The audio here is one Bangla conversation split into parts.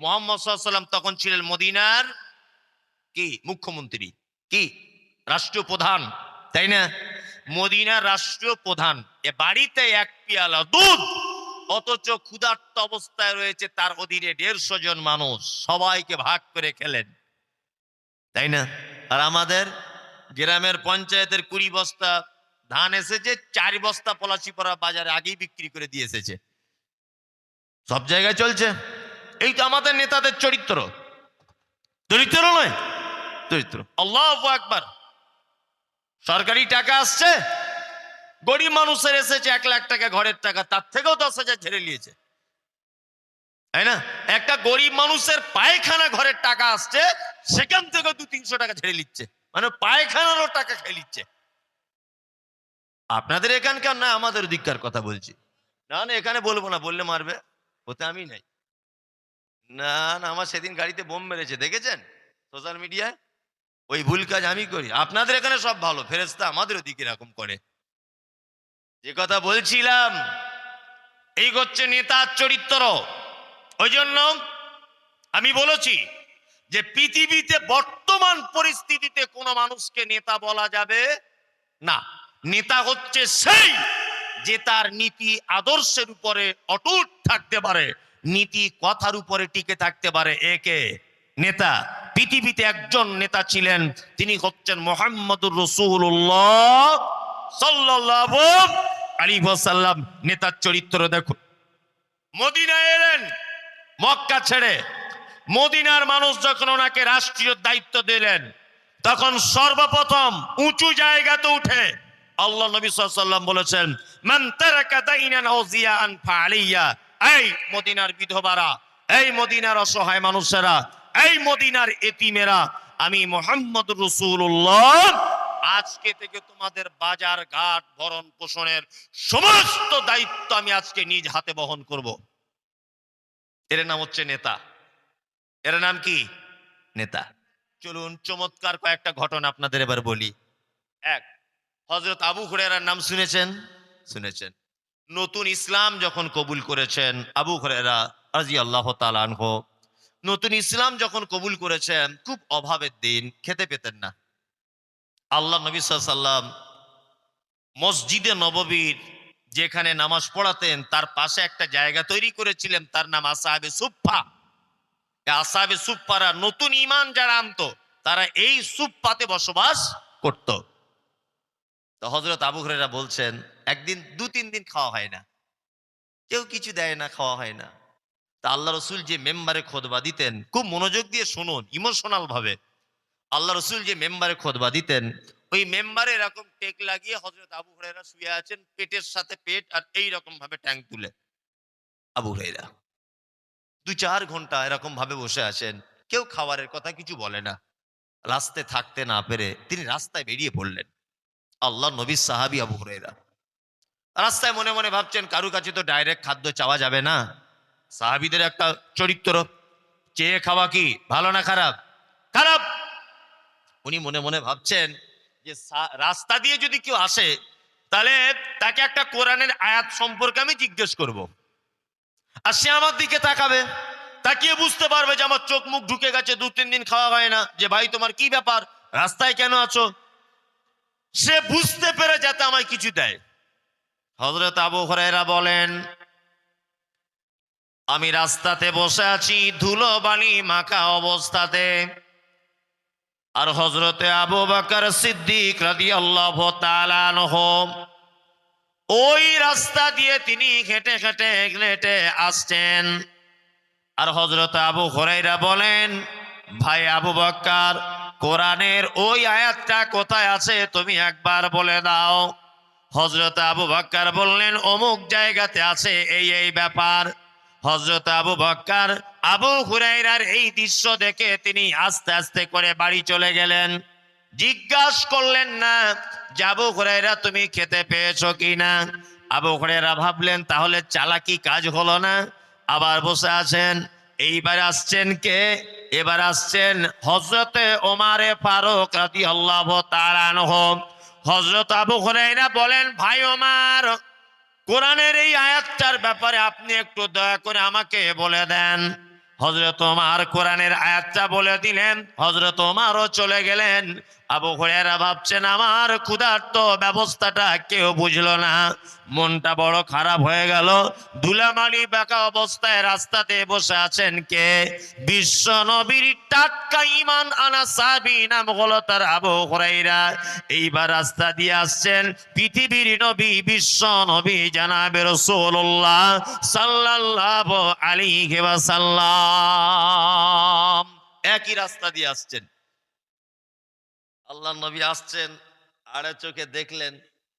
মোহাম্মদ সাল্লাম তখন ছিলেন মদিনার কি? মুখ্যমন্ত্রী। কি? রাষ্ট্রীয় প্রধান তাই না? মদিনার রাষ্ট্রীয় প্রধান এ বাড়িতে এক পিয়ালা দুধ, অথচ ক্ষুধার্ত অবস্থায় রয়েছে তার অধীনে দেড়শো জন মানুষ। সবাইকে ভাগ করে খেলেন। তাই না? আর আমাদের গ্রামের পঞ্চায়েতের কুড়ি বস্তা ধান এসেছে, চার বস্তা পলাশি পড়া বাজারে আগেই বিক্রি করে দিয়ে এসেছে। সব জায়গায় চলছে। এই তো আমাদের নেতাদের চরিত্র। চরিত্র নয় চরিত্র আল্লাহ একবার সরকারি টাকা আসছে, গরিব মানুষের এসেছে এক লাখ টাকা, ঘরের টাকা, তার থেকেও দশ হাজার ছেড়ে নিয়েছে তাই না? একটা গরিব মানুষের পায়খানা ঘরের টাকা আসছে, সেখান থেকে দু তিনশো টাকা ছেড়ে নিচ্ছে মানে পায়খানারও টাকা খেয়ে নিচ্ছে। আপনাদের এখানকার না, আমাদের দিককার কথা বলছি। না না, এখানে বলব না, বললে মারবে। ওতে আমি নাই। না না, আমার সেদিন গাড়িতে বোম মেরেছে, দেখেছেন? সোশ্যাল মিডিয়ায়? ওই ভুল কাজ আমি করি। আপনাদের এখানে সব ভালো ফেরেস্তা আমাদের দিকে এরকম করে। যে কথা বলছিলাম, এই হচ্ছে নেতার চরিত্র। ওই জন্য আমি বলেছি যে পৃথিবীতে বর্তমান পরিস্থিতিতে কোনো মানুষকে নেতা বলা যাবে না। নেতা হচ্ছে সেই যে তার নীতি আদর্শের উপরে অটুট থাকতে পারে। নীতি কথার উপরে টিকে থাকতে পারে। একে নেতা, পৃথিবীতে একজন নেতা ছিলেন, তিনি হচ্ছেন মোহাম্মদুর রসুল্লাহ সাল্লাহ আলী সাল্লাম নেতার চরিত্র দেখুন। মদিনা এলেন, মক্কা ছেড়ে। মদিনার মানুষ যখন ওনাকে রাষ্ট্রীয় দায়িত্ব দিলেন, তখন সর্বপ্রথম উঁচু জায়গাতে উঠে আল্লাহ নবী সাল্লাম বলেছেন, মান আও জিয়াআন ফাআলিয়া এই মদিনার বিধবারা, এই মদিনার অসহায় মানুষেরা, এই মদিনার এতিমেরা, আমি মোহাম্মদ রসুল্লাহ আজকে থেকে তোমাদের বাজার ঘাট ভরণ পোষণের সমস্ত দায়িত্ব আমি আজকে নিজ হাতে বহন করব। এর নাম হচ্ছে নেতা। এর নাম কি? নেতা। চলুন চমৎকার কয়েকটা ঘটনা আপনাদের এবার বলি। এক হজরত আবু হুরেরার নাম শুনেছেন? শুনেছেন। নতুন ইসলাম যখন কবুল করেছেন, আবু হুরেরা রাজি আল্লাহ তালানহ নতুন ইসলাম যখন কবুল করেছেন, খুব অভাবের দিন, খেতে পেতেন না। আল্লাহ নবী সাল্লাম মসজিদে নববীর যেখানে নামাজ পড়াতেন, তার পাশে একটা জায়গা তৈরি করেছিলেন, তার নাম আসাহাবে সুফা আসাবে সুপ্পারা নতুন ইমান যারা আনতো, তারা এই সুপ্পাতে বসবাস করত। তো হজরত আবু হরেরা বলছেন একদিন দু তিন দিন খাওয়া হয় না। কেউ কিছু দেয় না, খাওয়া হয় না। তা আল্লাহ রসুল যে মেম্বারে খোদবা দিতেন, খুব মনোযোগ দিয়ে শুনুন ইমোশনাল ভাবে। আল্লাহ রসুল যে মেম্বারে খোদবা দিতেন, ওই মেম্বারে এরকম টেক লাগিয়ে হজরত আবু হরেরা শুয়ে আছেন, পেটের সাথে পেট আর এই রকম ভাবে ট্যাঙ্ক তুলে। আবু হরেরা দু চার ঘণ্টা এরকম ভাবে বসে আছেন, কেউ খাবারের কথা কিছু বলে না। রাস্তায় থাকতে না পেরে তিনি রাস্তায় বেরিয়ে পড়লেন। আল্লাহ নবী সাহাবি আবু হুরাইরা রাস্তায় মনে মনে ভাবছেন, কারু কাছে তো ডাইরেক্ট খাদ্য চাওয়া যাবে না। সাহাবিদের একটা চরিত্র, চেয়ে খাওয়া কি ভালো না খারাপ? খারাপ! উনি মনে মনে ভাবছেন যে রাস্তা দিয়ে যদি কেউ আসে, তাহলে তাকে একটা কোরআনের আয়াত সম্পর্কে আমি জিজ্ঞেস করব। আর সে আমার দিকে তাকাবে, তাকিয়ে বুঝতে পারবে যে আমার চোখ মুখ ঢুকে গেছে, দু তিন দিন খাওয়া হয় না, যে ভাই তোমার কি ব্যাপার? রাস্তায় কেন আছো? সে বুঝতে পেরে যাতে আমায় কিছু দেয়। হজরত আবু হরাইরা বলেন, আমি রাস্তাতে বসে আছি ধুলো বালি মাখা অবস্থাতে। আর হজরতে আবু বাকর সিদ্দিক রাদি আল্লাহ ওই রাস্তা দিয়ে তিনি হেঁটে হেঁটে হেঁটে আসছেন। আর হজরত আবু হরাইরা বলেন, ভাই আবু বক্কার কোরআনের ওই আয়াতটা কোথায় আছে তুমি একবার বলে দাও। হজরত আবু বক্কার বললেন, অমুক জায়গাতে আছে এই এই ব্যাপার। হজরত আবু বক্কার আবু হুরাইরার এই দৃশ্য দেখে তিনি আস্তে আস্তে করে বাড়ি চলে গেলেন। জিজ্ঞাস করলেন, না, যে আবু হুরাইরা তুমি খেতে পেয়েছ কিনা আবু হুরাইরা ভাবলেন, তাহলে চালাকি কাজ হলো না। আবার বসে আছেন। এইবার আসছেন কে? এবার আসছেন হজরতে ওমারে ফারুক রাদি আল্লাহ তারানহ হজরত আবু হরাইরা বলেন, ভাই ওমার, কোরআনের এই আয়াতটার ব্যাপারে আপনি একটু দয়া করে আমাকে বলে দেন। হজরত ওমার কোরআনের আয়াতটা বলে দিলেন। হজরত ওমারও চলে গেলেন। আবু হুরায়রা ভাবছেন, আমার ক্ষুধার্ত ব্যবস্থাটা কেউ বুঝলো না। মনটা বড় খারাপ হয়ে গেল। ধুলামালি বাঁকা অবস্থায় রাস্তাতে বসে আছেন কে? বিশ্ব নবীর টাটকা ইমান আনা সাবি নাম হলো তার আবু হুরাইরা এইবার রাস্তা দিয়ে আসছেন পৃথিবীর নবী, বিশ্ব নবী জানাবে রাসূলুল্লাহ সাল্লাল্লাহু আলাইহি সাল্লাম একই রাস্তা দিয়ে আসছেন। আল্লাহ নবী আসছেন আড়ে চোখে দেখলেন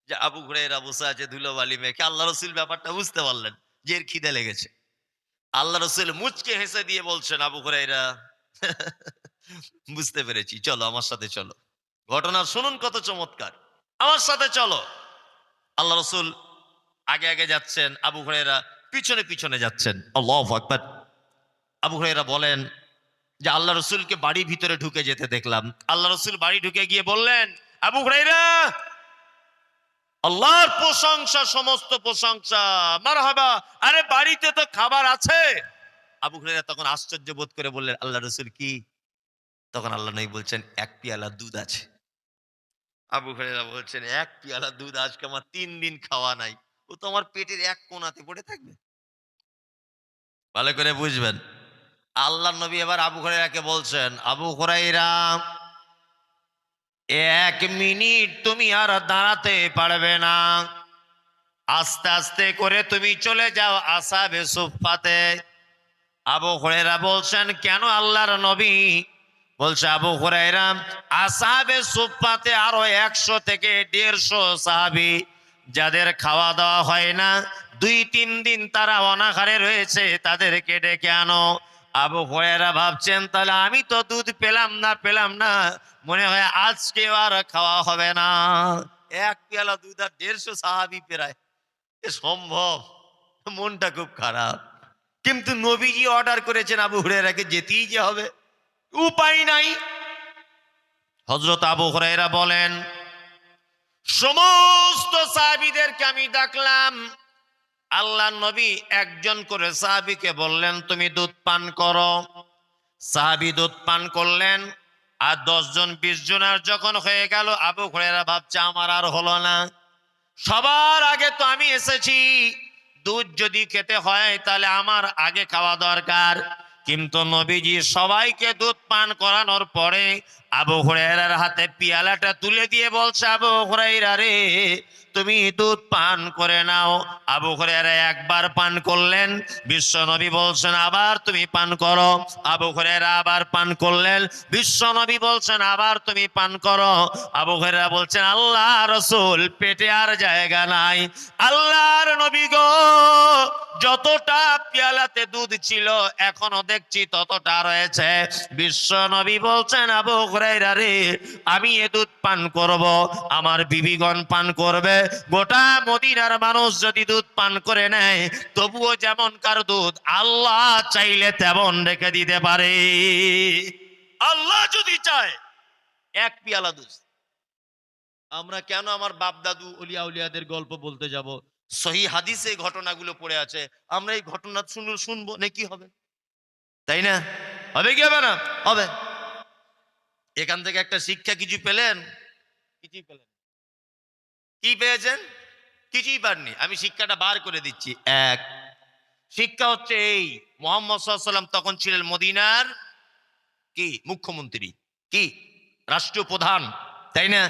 যে আবু হুরাইরা বসে আছে ধুলোবালি মেখে। আল্লাহ রসুল ব্যাপারটা বুঝতে পারলেন যে এর খিদে লেগেছে। আল্লাহ রসুল মুচকে হেসে দিয়ে বলছেন, আবু হুরাইরা বুঝতে পেরেছি, চলো আমার সাথে চলো। ঘটনা শুনুন কত চমৎকার। আমার সাথে চলো। আল্লাহ রসুল আগে আগে যাচ্ছেন, আবু হুরাইরা পিছনে পিছনে যাচ্ছেন। আবু হুরাইরা বলেন যে আল্লাহ রসুলকে বাড়ি ভিতরে ঢুকে যেতে দেখলাম। আল্লাহ রসুল বাড়ি ঢুকে গিয়ে বললেন, আবু হুরাইরা, আল্লাহর প্রশংসা, সমস্ত প্রশংসা, মারহাবা, আরে বাড়িতে তো খাবার আছে। আবু হুরাইরা তখন আশ্চর্য বোধ করে বললেন, আল্লাহ রসুল কি? তখন আল্লাহ নবী বলছেন, এক পিয়ালা দুধ আছে। আবু হুরাইরা বলছেন, এক পিয়ালা দুধ আজকে আমার তিন দিন খাওয়া নাই। ও তো আমার পেটের এক কোনাতে পড়ে থাকবে। ভালো করে বুঝবেন আল্লাহ নবী এবার আবু হুরাইরাকে বলছেন, আবু হুরাইরা এক মিনিট তুমি আর দাঁড়াতে পারবে না। আস্তে আস্তে করে তুমি চলে যাও আসাবে সুফাতে আবু হুরাইরা বলছেন, কেন আল্লাহর নবী? বলছে, আবু হুরাইরা আসাবে সুফাতে আরও একশো থেকে দেড়শো সাহাবি, যাদের খাওয়া দাওয়া হয় না, দুই তিন দিন তারা অনাহারে রয়েছে, তাদেরকে ডেকে আনো। আবু হুরায়রা ভাবছেন, তাহলে আমি তো দুধ পেলাম না পেলাম না। মনে হয় আজকে আর খাওয়া হবে না। এক পেয়ালা দুধ আর দেড়শো সাহাবি পেরায়। এ সম্ভব, মনটা খুব খারাপ। কিন্তু নবীজি অর্ডার করেছেন আবু হুরায়রাকে, যেতেই যে হবে। উপায় নাই। হজরত আবু হুরায়রা বলেন, সমস্ত সাহাবিদেরকে আমি ডাকলাম আল্লাহ নবী একজন করে সাহাবিকে বললেন, তুমি দুধ পান করো। সাহাবি দুধ পান করলেন, আর দশজন, বিশ জনের যখন হয়ে গেল, আবু ঘোড়েরা ভাবছে, আমার আর হলো না। সবার আগে তো আমি এসেছি। দুধ যদি খেতে হয়, তাহলে আমার আগে খাওয়া দরকার। কিন্তু নবীজি সবাইকে দুধ পান করানোর পরে আবু হুরাইরার হাতে পিয়ালাটা তুলে দিয়ে বলছে, আবু হুরাইরা রে, তুমি দুধ পান করে নাও। আবু হুরাইরা একবার পান করলেন, বিশ্ব নবী বলছেন, আবার তুমি পান করো। আবু হুরাইরা আবার পান করলেন, বিশ্ব নবী বলছেন, আবার তুমি পান করো। আবু হুরাইরা বলছেন, আল্লাহ রসুল, পেটে আর জায়গা নাই। আল্লাহর নবী গো, যতটা পেয়ালাতে দুধ ছিল, এখনও দেখছি ততটা রয়েছে। বিশ্ব নবী বলছেন, আবু রে, আমি এ দুধ পান করব, আমার বিবিগণ পান করবে। গোটা মদিনার মানুষ যদি দুধ পান করে নেয়, তবুও যেমন কার দুধ, আল্লাহ চাইলে তেমন রেখে দিতে পারে। আল্লাহ যদি চায়, এক পিয়ালা দুধ। আমরা কেন আমার বাপ দাদু অলিয়া উলিয়াদের গল্প বলতে যাব? সহি হাদিসে ঘটনাগুলো পড়ে আছে। আমরা এই ঘটনা শুনব শুনব, না কি হবে? তাই না? হবে কি হবে না? হবে। এখান থেকে একটা শিক্ষা কিছু পেলেন? কিছুই পেলেন কি পেয়েছেন? কিছুই পাননি। আমি শিক্ষাটা বার করে দিচ্ছি। এক শিক্ষা হচ্ছে এই মোহাম্মদ সাল্লাম তখন ছিলেন মদিনার কি? মুখ্যমন্ত্রী। কি? রাষ্ট্রীয় প্রধান তাই না?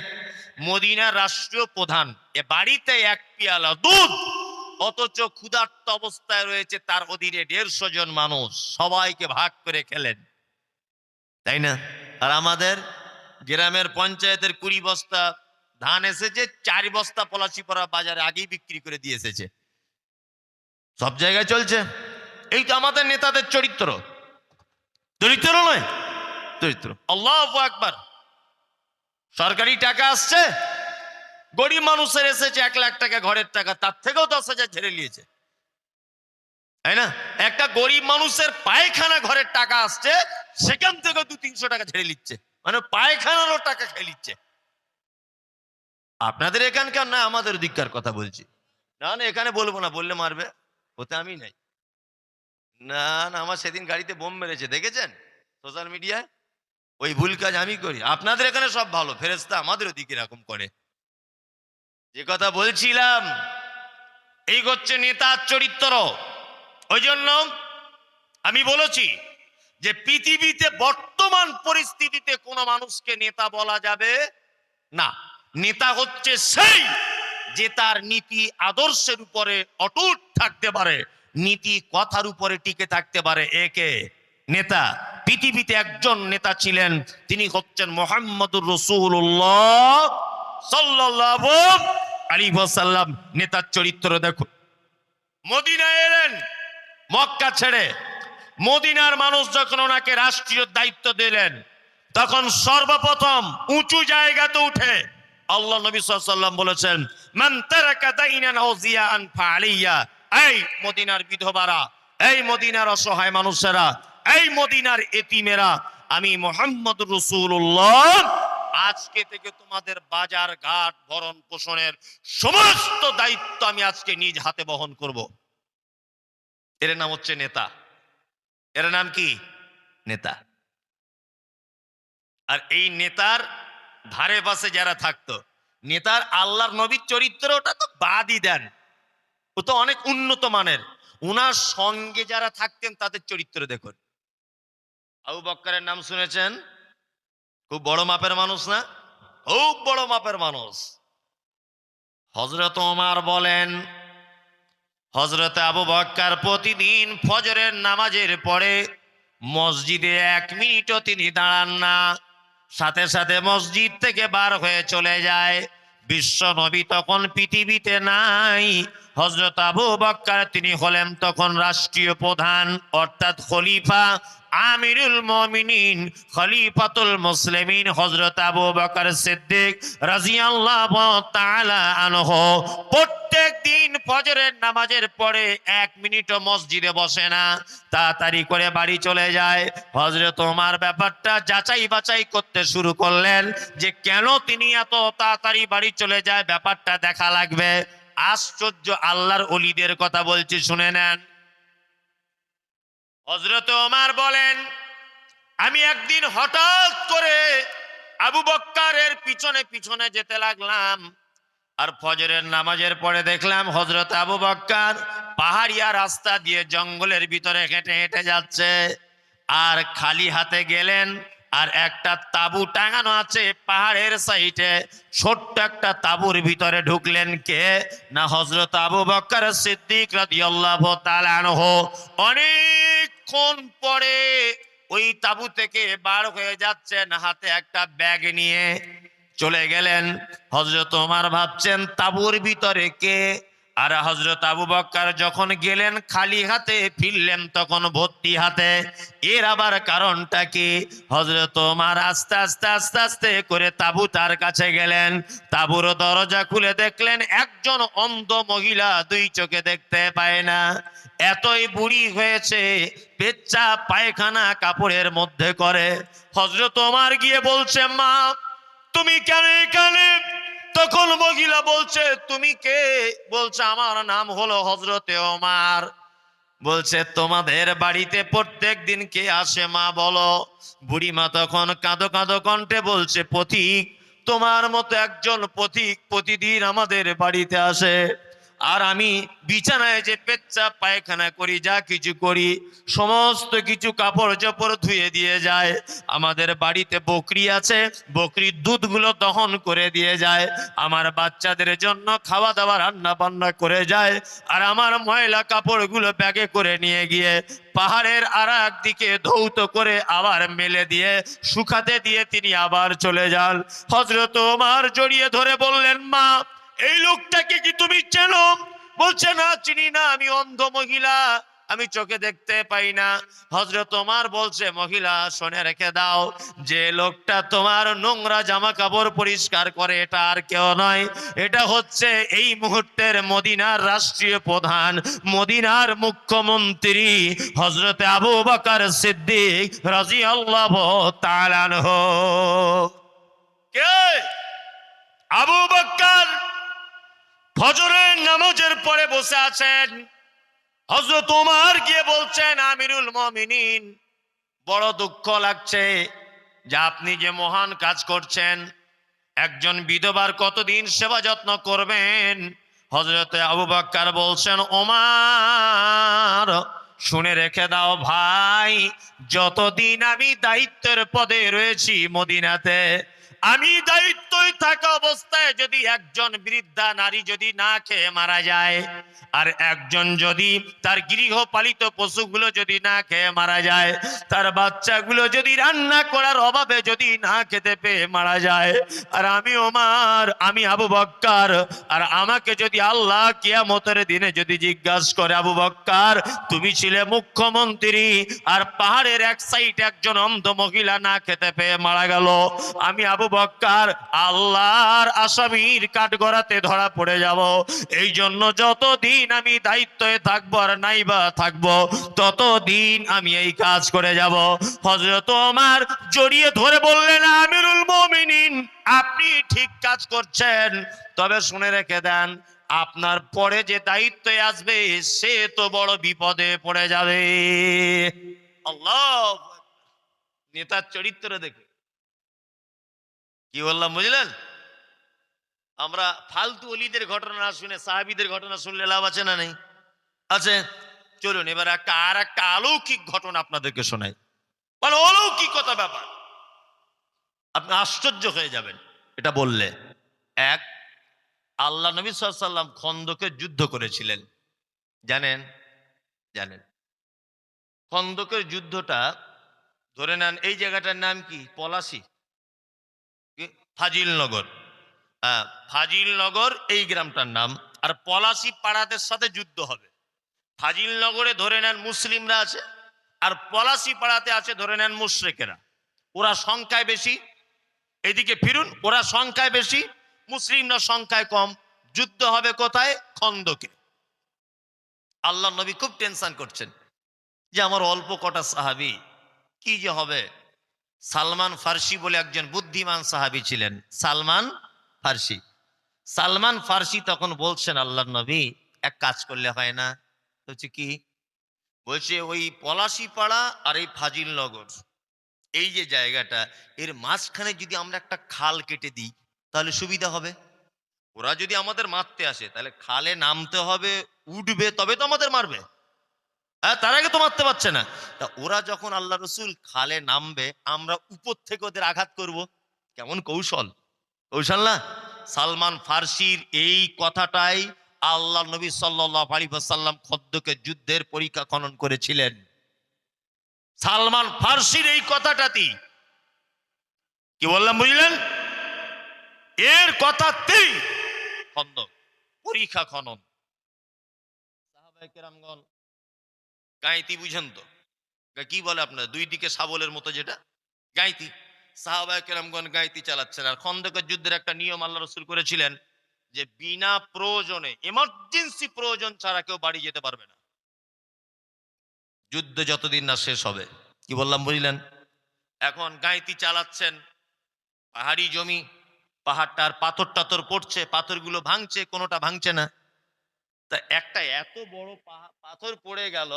মদিনার রাষ্ট্রীয় প্রধান এ বাড়িতে এক পিয়ালা দুধ অথচ ক্ষুধার্ত অবস্থায় রয়েছে তার অধীনে দেড়শো জন মানুষ। সবাইকে ভাগ করে খেলেন। তাই না? আর আমাদের গ্রামের পঞ্চায়েতের কুড়ি বস্তা ধান এসেছে, চার বস্তা পলাশিপাড়া বাজারে আগেই বিক্রি করে দিয়ে এসেছে। সব জায়গায় চলছে। এই তো আমাদের নেতাদের চরিত্র। চরিত্র নয় চরিত্র আল্লাহ একবার সরকারি টাকা আসছে, গরিব মানুষের এসেছে এক লাখ টাকা, ঘরের টাকা, তার থেকেও দশ হাজার ছেড়ে নিয়েছে তাই না? একটা গরিব মানুষের পায়খানা ঘরের টাকা আসছে, সেখান থেকে দু তিনশো টাকা ছেড়ে নিচ্ছে। মানে পায়খানারও টাকা খেয়ে নিচ্ছে। আপনাদের এখানকার না, আমাদের দিককার কথা বলছি। না না, এখানে বলব না, বললে মারবে। ওতে আমি নাই। না না, আমার সেদিন গাড়িতে বোম মেরেছে, দেখেছেন? সোশ্যাল মিডিয়ায়? ওই ভুল কাজ আমি করি। আপনাদের এখানে সব ভালো ফেরেস্তা আমাদের ওদিকে এরকম করে। যে কথা বলছিলাম, এই হচ্ছে নেতার চরিত্র। ওই জন্য আমি বলেছি যে পৃথিবীতে বর্তমান পরিস্থিতিতে কোনো মানুষকে নেতা বলা যাবে না। নেতা হচ্ছে সেই যে তার নীতি আদর্শের উপরে অটুট থাকতে পারে, নীতি কথার উপরে টিকে থাকতে পারে। একে নেতা। পৃথিবীতে একজন নেতা ছিলেন, তিনি হচ্ছেন মোহাম্মদুর রসুল্লাহ সাল্লাল্লাহু আলাইহি ওয়াসাল্লাম। নেতার চরিত্র দেখুন। মদিনায় এলেন মক্কা ছেড়ে মদিনার মানুষ যখন ওনাকে রাষ্ট্রীয় দায়িত্ব দিলেন, তখন সর্বপ্রথম উঁচু জায়গাতে উঠে আল্লাহ নবী সাল্লাম বলেছেন এই মদিনার বিধবারা, এই মদিনার অসহায় মানুষেরা, এই মদিনার এতিমেরা, আমি মোহাম্মদ রসুল্লাহ আজকে থেকে তোমাদের বাজার ঘাট ভরণ পোষণের সমস্ত দায়িত্ব আমি আজকে নিজ হাতে বহন করব। এর নাম হচ্ছে নেতা। এর নাম কি? নেতা। আর এই নেতার ধারে পাশে যারা থাকতো, নেতার আল্লাহর নবীর চরিত্র ওটা তো বাদই দেন। ও তো অনেক উন্নত মানের। উনার সঙ্গে যারা থাকতেন, তাদের চরিত্র দেখুন। আবু বক্কারের নাম শুনেছেন? খুব বড় মাপের মানুষ না? খুব বড় মাপের মানুষ। হজরত ওমার বলেন হজরত আবু বক্কার প্রতিদিন ফজরের নামাজের পরে মসজিদে এক মিনিটও তিনি দাঁড়ান না। সাথে সাথে মসজিদ থেকে বার হয়ে চলে যায়। বিশ্ব নবী তখন পৃথিবীতে নাই। হজরত আবু বক্কার তিনি হলেন তখন রাষ্ট্রীয় প্রধান, অর্থাৎ খলিফা আমিরুল মমিনিন, খলিফাতুল মুসলিমিন হজরত আবু বকর সিদ্দিক রাজিয়াল্লাহু প্রত্যেক দিন ফজরের নামাজের পরে এক মিনিটও মসজিদে বসে না। তাড়াতাড়ি করে বাড়ি চলে যায়। হজরত ওমার ব্যাপারটা যাচাই বাছাই করতে শুরু করলেন যে কেন তিনি এত তাড়াতাড়ি বাড়ি চলে যায়, ব্যাপারটা দেখা লাগবে। আশ্চর্য আল্লাহর অলিদের কথা বলছি, শুনে নেন। হজরত ওমার বলেন, আমি একদিন হঠাৎ করে আবু বক্কারের পিছনে পিছনে যেতে লাগলাম আর ফজরের নামাজের পরে দেখলাম হজরত আবু বক্কার পাহাড়িয়া রাস্তা দিয়ে জঙ্গলের ভিতরে হেঁটে হেঁটে যাচ্ছে আর খালি হাতে গেলেন আর একটা তাবু টাঙানো আছে পাহাড়ের সাইডে। ছোট্ট একটা তাবুর ভিতরে ঢুকলেন কে? না হজরত আবু বক্কর সিদ্দিক অনেকক্ষণ পরে ওই তাবু থেকে বার হয়ে যাচ্ছেন, হাতে একটা ব্যাগ নিয়ে চলে গেলেন। হজরত ওমর ভাবছেন, তাবুর ভিতরে কে? আর হজরত আবু বক্কর যখন গেলেন খালি হাতে ফিরলেন তখন ভর্তি হাতে। এর আবার কারণটা কি? হজরত ওমর আস্তে আস্তে আস্তে আস্তে করে তাবু তার কাছে গেলেন। তাবুর দরজা খুলে দেখলেন একজন অন্ধ মহিলা দুই চোখে দেখতে পায় না। এতই বুড়ি হয়েছে পেচ্চা পায়খানা কাপড়ের মধ্যে করে। হজরত ওমর গিয়ে বলছে, মা, তুমি কেন এখানে? তখন মহিলা বলছে, তুমি কে? বলছে, আমার নাম হলো হজরতে ওমার। বলছে, তোমাদের বাড়িতে প্রত্যেক দিন কে আসে মা বলো? বুড়িমা তখন কাঁদো কাঁদো কণ্ঠে বলছে, পথিক, তোমার মতো একজন পথিক প্রতিদিন আমাদের বাড়িতে আসে। আর আমি বিছানায় যে পেচ্চা পায়খানা করি, যা কিছু করি, সমস্ত কিছু কাপড় চোপড় ধুয়ে দিয়ে যায়। আমাদের বাড়িতে বকরি আছে, বকরির দুধগুলো দহন করে দিয়ে যায়। আমার বাচ্চাদের জন্য খাওয়া দাওয়া রান্না বান্না করে যায়। আর আমার ময়লা কাপড়গুলো ব্যাগে করে নিয়ে গিয়ে পাহাড়ের আর দিকে ধৌত করে আবার মেলে দিয়ে, শুকাতে দিয়ে তিনি আবার চলে যান। হজরত ওমার জড়িয়ে ধরে বললেন, মা এই লোকটাকে কি তুমি চেনো? বলছে না চিনি না আমি অন্ধ মহিলা। আমি চোখে দেখতে পাই না। হজরত তোমার বলছে মহিলা শোনে রেখে দাও যে লোকটা তোমার নোংরা জামা কাপড় পরিষ্কার করে এটা আর কেউ নয়। এটা হচ্ছে এই মুহূর্তের মদিনার রাষ্ট্রীয় প্রধান মদিনার মুখ্যমন্ত্রী হজরতে আবু বকর সিদ্দিক রাজি আল্লাহ কে? আবু বক্কর ফজরের নামাজের পরে বসে আছেন। হজরত তোমার গিয়ে বলছেন, আমিরুল মমিনিন, বড় দুঃখ লাগছে যে আপনি যে মহান কাজ করছেন, একজন বিধবার কতদিন সেবা যত্ন করবেন? হজরতে আবু বাক্কার বলছেন ওমার শুনে রেখে দাও ভাই, যতদিন আমি দায়িত্বের পদে রয়েছি মদিনাতে, আমি দায়িত্বই থাকা অবস্থায় যদি একজন বৃদ্ধা নারী যদি না খেয়ে মারা যায়, আর একজন যদি তার গৃহপালিত পশুগুলো যদি না খেয়ে মারা যায়, তার বাচ্চাগুলো যদি রান্না করার অভাবে যদি না খেতে পেয়ে মারা যায়, আর আমি ওমার, আমি আবু বক্কার, আর আমাকে যদি আল্লাহ কিয়ামতের দিনে যদি জিজ্ঞাসা করে, আবু বক্কার, তুমি ছিলে মুখ্যমন্ত্রী আর পাহাড়ের এক সাইড একজন অন্ধ মহিলা না খেতে পেয়ে মারা গেল। আমি আবু বক্কার, আল্লাহর আসামির কাঠগড়াতে ধরা পড়ে যাব। এই জন্য যতদিন আমি দায়িত্বে থাকব আর নাইবা থাকব, ততদিন আমি এই কাজ করে যাব। হজরত আমার জড়িয়ে ধরে বললেন, আমিরুল মমিনিন, আপনি ঠিক কাজ করছেন। তবে শুনে রেখে দেন আপনার পরে যে দায়িত্ব আসবে, সে তো বড় বিপদে পড়ে যাবে। নেতার চরিত্র দেখে কি বললাম, বুঝলেন? আমরা ফালতু অলিদের ঘটনা শুনে সাহাবিদের ঘটনা শুনলে লাভ আছে না নেই? আছে? চলুন, এবার একটা, আর একটা অলৌকিক ঘটনা আপনাদেরকে শোনাই। মানে অলৌকিকতা ব্যাপার। আপনি আশ্চর্য হয়ে যাবেন, এটা বললে। এক আল্লাহ নবী সাল্লাম খন্দকে যুদ্ধ করেছিলেন। জানেন? জানেন। খন্দকের যুদ্ধটা, ধরে নেন এই জায়গাটার নাম কি? পলাশি? ফাজিলনগর। হ্যাঁ ফাজিলনগর এই গ্রামটার নাম। আর পলাশি পাড়াদের সাথে যুদ্ধ হবে। ফাজিলনগরে ধরে নেন মুসলিমরা আছে, আর পলাশি পাড়াতে আছে ধরে নেন মুশ্রেকেরা। ওরা সংখ্যায় বেশি। এদিকে ফিরুন, ওরা সংখ্যায় বেশি মুসলিমরা সংখ্যায় কম, যুদ্ধ হবে কোথায়? খন্দকে। আল্লাহ নবী খুব টেনশন করছেন। যে আমার অল্প কটা সাহাবি, কি যে হবে? সালমান ফার্সি বলে একজন বুদ্ধিমান সাহাবি ছিলেন। সালমান ফার্সি। সালমান ফার্সি তখন বলছেন আল্লাহ নবী, এক কাজ করলে হয় না। হচ্ছে কি? বলছে, ওই পলাশি পাড়া আর এই ফাজিল নগর এই যে জায়গাটা, এর মাঝখানে যদি আমরা একটা খাল কেটে দিই তাহলে সুবিধা হবে। ওরা যদি আমাদের মারতে আসে, তাহলে খালে নামতে হবে, উঠবে, তবে তো আমাদের মারবে। হ্যাঁ তার আগে তো মারতে পারছে না। তা ওরা যখন আল্লাহ রসুল খালে নামবে, আমরা উপর থেকে ওদের আঘাত করব। কেমন কৌশল? কৌশল না? সালমান ফার্সির এই কথাটাই আল্লাহ নবী সাল্লাম খদ্দকে যুদ্ধের পরীক্ষা খনন করেছিলেন। সালমান ফার্সির এই কথাটাতেই। কি বললাম, বুঝলেন? এর কথাতেই খন্দক পরীক্ষা খনন। কেরামগণ গাঁইতি বুঝেন তো? কি বলে আপনার? দুই দিকে শাবলের মতো যেটা? গাঁইতি সাহাবায় কেরামগণ গাঁইতি চালাচ্ছেন। আর খন্দকের যুদ্ধের একটা নিয়ম আল্লাহ রসুল করেছিলেন যে বিনা প্রয়োজনে এমার্জেন্সি প্রয়োজন ছাড়া কেউ বাড়ি যেতে পারবে না। যুদ্ধ যতদিন না শেষ হবে, কি বললাম বুঝলেন? এখন গাঁইতি চালাচ্ছেন, পাহাড়ি জমি পাহাড়টার পাথর টাথর পড়ছে, পাথরগুলো ভাঙছে, কোনোটা ভাঙছে না। তা একটা এত বড় পাথর পড়ে গেল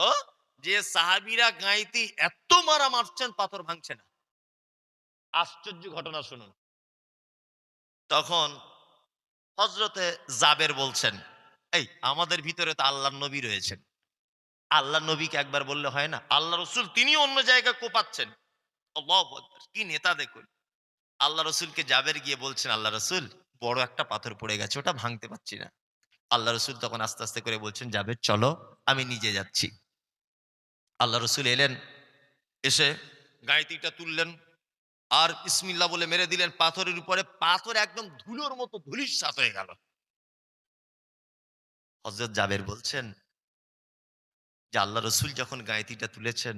যে সাহাবিরা গাইতি এত মারা মারছেন পাথর ভাঙছে না। আশ্চর্য ঘটনা শুনুন। তখন হজরতে জাবের বলছেন, এই, আমাদের ভিতরে তো আল্লাহ নবী রয়েছেন। আল্লাহ নবীকে একবার বললে হয় না? আল্লাহ রসুল তিনি অন্য জায়গায় কোপাচ্ছেন। কি নেতা দেখুন। আল্লাহ রসুলকে জাবের গিয়ে বলছেন, আল্লাহ রসুল, বড় একটা পাথর পড়ে গেছে, ওটা ভাঙতে পারছি না। আল্লাহ রসুল তখন আস্তে আস্তে করে বলছেন যাবে চলো, আমি নিজে যাচ্ছি। আল্লাহ রসুল এলেন, এসে গাঁইতিটা তুললেন আর ইসমিল্লা বলে মেরে দিলেন, পাথরের উপরে। পাথর একদম ধুলোর মতো ধুলির সাথ হয়ে গেল। হজরত জাবের বলছেন যে, আল্লাহ রসুল যখন গাঁইতিটা তুলেছেন,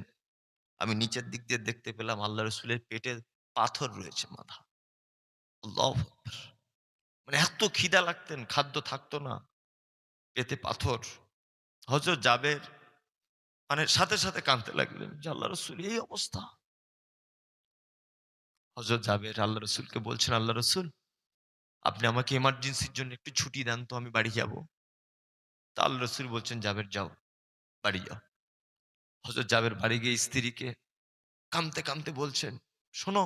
আমি নিচের দিক দিয়ে দেখতে পেলাম, আল্লাহ রসুলের পেটে পাথর রয়েছে মাথা। মানে এত খিদা লাগতেন, খাদ্য থাকতো না পেতে পাথর। হজরত জাবের মানে সাথে সাথে কাঁদতে লাগলেন যে আল্লাহ রসুল, এই অবস্থা। হজরত জাবের আল্লাহ রসুলকে বলছেন আল্লাহ রসুল, আপনি আমাকে এমার্জেন্সির জন্য একটু ছুটি দেন তো, আমি বাড়ি যাব। তা আল্লাহ রসুল বলছেন, জাবের, যাও, বাড়ি যাও। হজরত জাবের বাড়ি গিয়ে স্ত্রীকে কামতে কামতে বলছেন, শোনো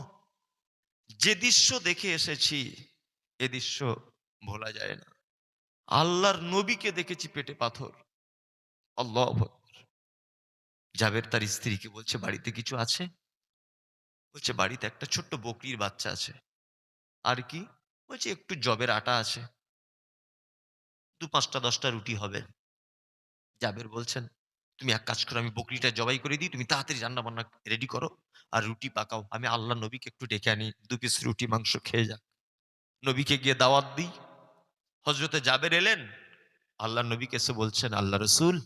যে দৃশ্য দেখে এসেছি, এ দৃশ্য ভোলা যায় না। আল্লাহর নবীকে দেখেছি পেটে পাথর। আল্লাহ। জাবের তার স্ত্রীকে বলছে, বাড়িতে কিছু আছে? বলছে, বাড়িতে একটা ছোট্ট বকরির বাচ্চা আছে। আর কি? বলছে, একটু জবের আটা আছে। দু পাঁচটা দশটা রুটি হবে। জাবের বলছেন তুমি এক কাজ করো, আমি বকরিটা জবাই করে দিই, তুমি তাড়াতাড়ি রান্না বান্না রেডি করো আর রুটি পাকাও। আমি আল্লাহ নবীকে একটু ডেকে আনি, দু পিস রুটি, মাংস খেয়ে যাক। নবীকে গিয়ে দাওয়াত দিই। হজরতে জাবের এলেন। আল্লাহ নবীকে এসে বলছেন, আল্লাহ রসুল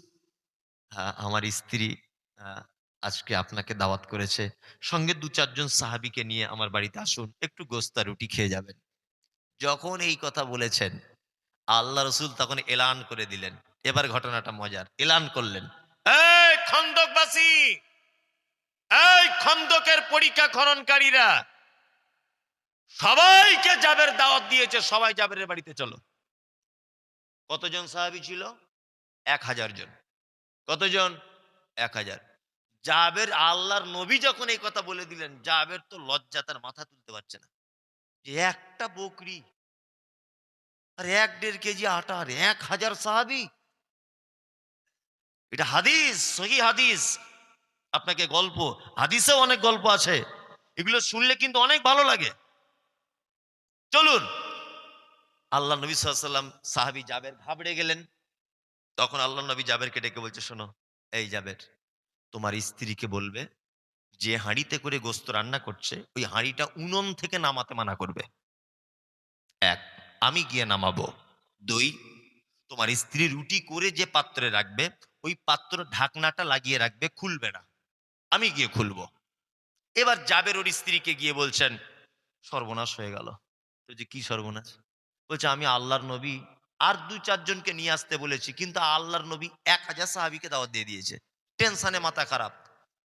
আমার স্ত্রী আজকে আপনাকে দাওয়াত করেছে। সঙ্গে দু চারজন সাহাবিকে নিয়ে আমার বাড়িতে আসুন, একটু গোস্তা রুটি খেয়ে যাবেন। যখন এই কথা বলেছেন, আল্লাহ রসুল তখন এলান করে দিলেন। এবার ঘটনাটা মজার। এলান করলেন। এই খন্দকবাসী, এই খন্দকের পরীক্ষা খননকারীরা সবাইকে জাবের দাওয়াত দিয়েছে, সবাই জাবেরের বাড়িতে চলো। কতজন সাহাবি ছিল? এক হাজার জন। কতজন? এক হাজার। জাবের আল্লাহর নবী যখন এই কথা বলে দিলেন, জাবের তো লজ্জা, তার মাথা তুলতে পারছে না। যে একটা বকরি, আর এক দেড় কেজি আটা, আর এক হাজার সাহাবি। এটা হাদিস সহি হাদিস। আপনাকে গল্প, হাদিসেও অনেক গল্প আছে। এগুলো শুনলে কিন্তু অনেক ভালো লাগে। চলুন। আল্লাহ নবী সাল্লাম সাহাবি জাবের ঘাবড়ে গেলেন। তখন আল্লাহ নবী জাবেরকে ডেকে বলছে, শোনো, এই জাবের, তোমার স্ত্রীকে বলবে, যে হাঁড়িতে করে গোস্ত রান্না করছে, ওই হাঁড়িটা উনুন থেকে নামাতে মানা করবে। এক, আমি গিয়ে নামাবো। দুই, তোমার স্ত্রী রুটি করে যে পাত্রে রাখবে ওই পাত্র ঢাকনাটা লাগিয়ে রাখবে, খুলবে না। আমি গিয়ে খুলবো। এবার জাবের ওর স্ত্রীকে গিয়ে বলছেন, সর্বনাশ হয়ে গেল। তো যে কি সর্বনাশ? বলছে, আমি আল্লাহর নবী, আর দু চারজনকে নিয়ে আসতে বলেছি, কিন্তু আল্লাহর নবী এক হাজার সাহাবিকে দাওয়াত দিয়ে দিয়েছে। টেনশনে মাথা খারাপ।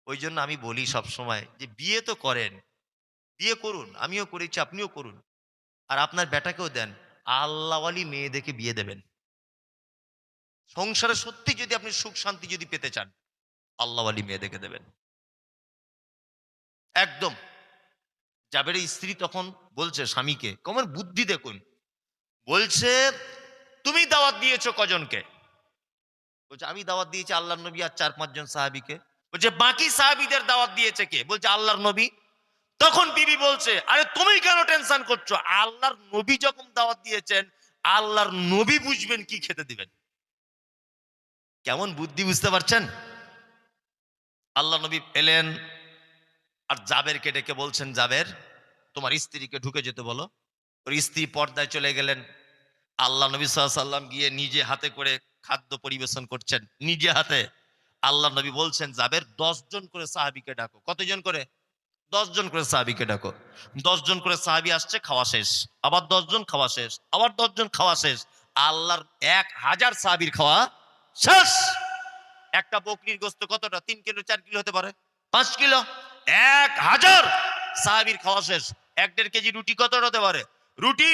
ওই জন্য আমি বলি সব সময় যে, বিয়ে তো করেন। বিয়ে করুন, আমিও করেছি, আপনিও করুন। আর আপনার বেটাকেও দেন। আল্লাহওয়ালি মেয়ে দেখে বিয়ে দেবেন। সংসারে সত্যি যদি আপনি সুখ, শান্তি যদি পেতে চান আল্লাহওয়ালি মেয়ে দেখে দেবেন। একদম। জাবের স্ত্রী তখন বলছে স্বামীকে কমন বুদ্ধি দেখুন। বলছে, তুমি দাওয়াত দিয়েছ কজনকে? বলছে, আমি দাওয়াত দিয়েছি আল্লাহর নবী আর চার, পাঁচজন সাহাবিকে। বলছে, বাকি সাহাবিদের দাওয়াত দিয়েছে কে? বলছে, আল্লাহর নবী। তখন বিবি বলছে, আরে তুমি কেন টেনশন করছ? আল্লাহর নবী যখন দাওয়াত দিয়েছেন, আল্লাহর নবী বুঝবেন কি খেতে দিবেন। কেমন বুদ্ধি বুঝতে পারছেন? আল্লাহ নবী এলেন আর জাবেরকে ডেকে বলছেন, জাবের, তোমার স্ত্রীকে ঢুকে যেতে বলো। ওর স্ত্রী পর্দায় চলে গেলেন। আল্লাহ নবী সাল্লাম গিয়ে নিজে হাতে করে খাদ্য পরিবেশন করছেন, নিজে হাতে। আল্লাহ নবী বলছেন, জাবের জন করে সাহাবিকে ডাকো। কতজন করে? জন করে সাহাবিকে ডাকো। জন করে সাহাবি আসছে, খাওয়া শেষ। আবার জন, খাওয়া শেষ। আবার জন, খাওয়া শেষ। আল্লাহর এক হাজার সাহাবির খাওয়া শেষ। একটা বকরির গোস্ত কতটা? তিন কিলো, চার কিলো হতে পারে। পাঁচ কিলো? এক হাজার। সাহাবির খাওয়া শেষ। এক দেড় কেজি রুটি কতটা হতে পারে? রুটি,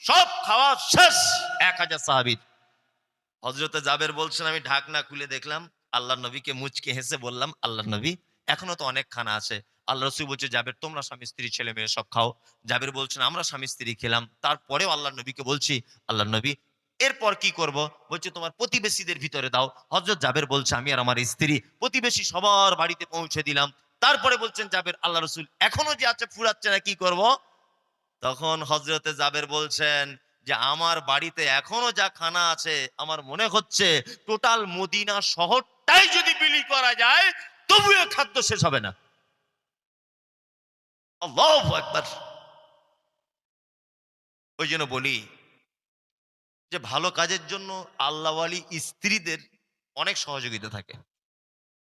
সব খাওয়া শেষ। এক হাজার সাহাবির। হজরতে জাবের বলছেন, আমি ঢাকনা খুলে দেখলাম আল্লাহ নবীকে মুচকে হেসে বললাম আল্লাহ নবী, এখনও তো অনেক খানা আছে। আল্লাহ রসুল বলছে, জাবের, তোমরা স্বামী, স্ত্রী ছেলে মেয়ে সব খাও। জাবের বলছেন, আমরা স্বামী, স্ত্রী খেলাম। তারপরেও আল্লাহ নবীকে বলছি আল্লাহ নবী এরপর কি করব? বলছে, তোমার প্রতিবেশীদের ভিতরে দাও। হজরত জাবের বলছে, আমি আর আমার স্ত্রী প্রতিবেশী সবার বাড়িতে পৌঁছে দিলাম। তারপরে বলছেন জাবের, আল্লাহ রসুল এখনও যে আছে, ফুরাচ্ছে না, কি করব? তখন হজরতে জাবের বলছেন যে, আমার বাড়িতে এখনও যা খানা আছে, আমার মনে হচ্ছে টোটাল মদিনা শহরটাই যদি বিলি করা যায়, তবুও খাদ্য শেষ হবে না। ওই জন্য বলি যে ভালো কাজের জন্য আল্লাহওয়ালি স্ত্রীদের অনেক সহযোগিতা থাকে।